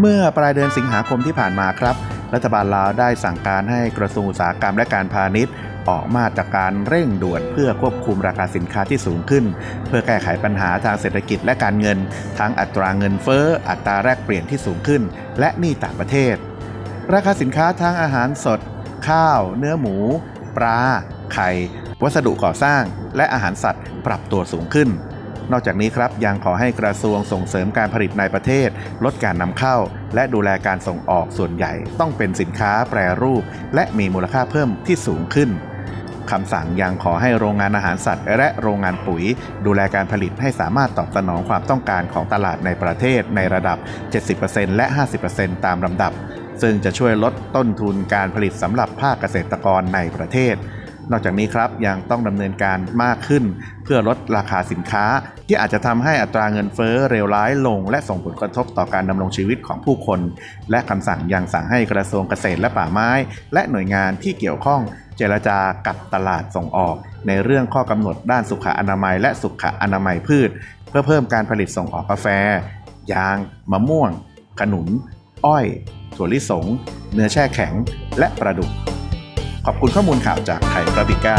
เมื่อปลายเดือนสิงหาคมที่ผ่านมาครับ รัฐบาลลาวได้สั่งการให้กระทรวงอุตสาหกรรมและการพาณิชย์ ออกมาตรการเร่งด่วนเพื่อควบคุมราคาสินค้าที่สูงขึ้น เพื่อแก้ไขปัญหาทางเศรษฐกิจและการเงิน ทั้งอัตราเงินเฟ้อ อัตราแลกเปลี่ยนที่สูงขึ้น และหนี้ต่างประเทศ ราคาสินค้าทั้งอาหารสด ข้าว เนื้อหมู ปลา ไข่ วัสดุก่อสร้าง และอาหารสัตว์ปรับตัวสูงขึ้น นอกจากนี้ครับยังขอให้กระทรวงส่งเสริมการผลิตในประเทศ ลดการนำเข้า และดูแลการส่งออกส่วนใหญ่ ต้องเป็นสินค้าแปรรูป และมีมูลค่าเพิ่มที่สูงขึ้น คำสั่งยังขอให้โรงงานอาหารสัตว์ และโรงงานปุ๋ย ดูแลการผลิตให้สามารถตอบสนองความต้องการของตลาดในประเทศในระดับ 70%และ 50%ตามลำดับ ซึ่งจะช่วยลดต้นทุนการผลิตสำหรับภาคเกษตรกรในประเทศ นอกจากนี้ครับยังต้องดำเนินการมากขึ้น เพื่อลดราคาสินค้า ที่อาจจะทำให้อัตราเงินเฟ้อเร็วร้ายลง และส่งผลกระทบต่อการดำรงชีวิตของผู้คน และคำสั่งยังสั่งให้กระทรวงเกษตรและป่าไม้ และหน่วยงานที่เกี่ยวข้องเจรจากับตลาดส่งออก ในเรื่องข้อกำหนดด้านสุขอนามัย และสุขอนามัยพืช เพื่อเพิ่มการผลิตส่งออกกาแฟ ยาง มะม่วง ขนุน อ้อย ถั่วลิสง เนื้อแช่แข็ง และปลาดุก ขอบคุณข้อมูลข่าวจากไทยประบิก้า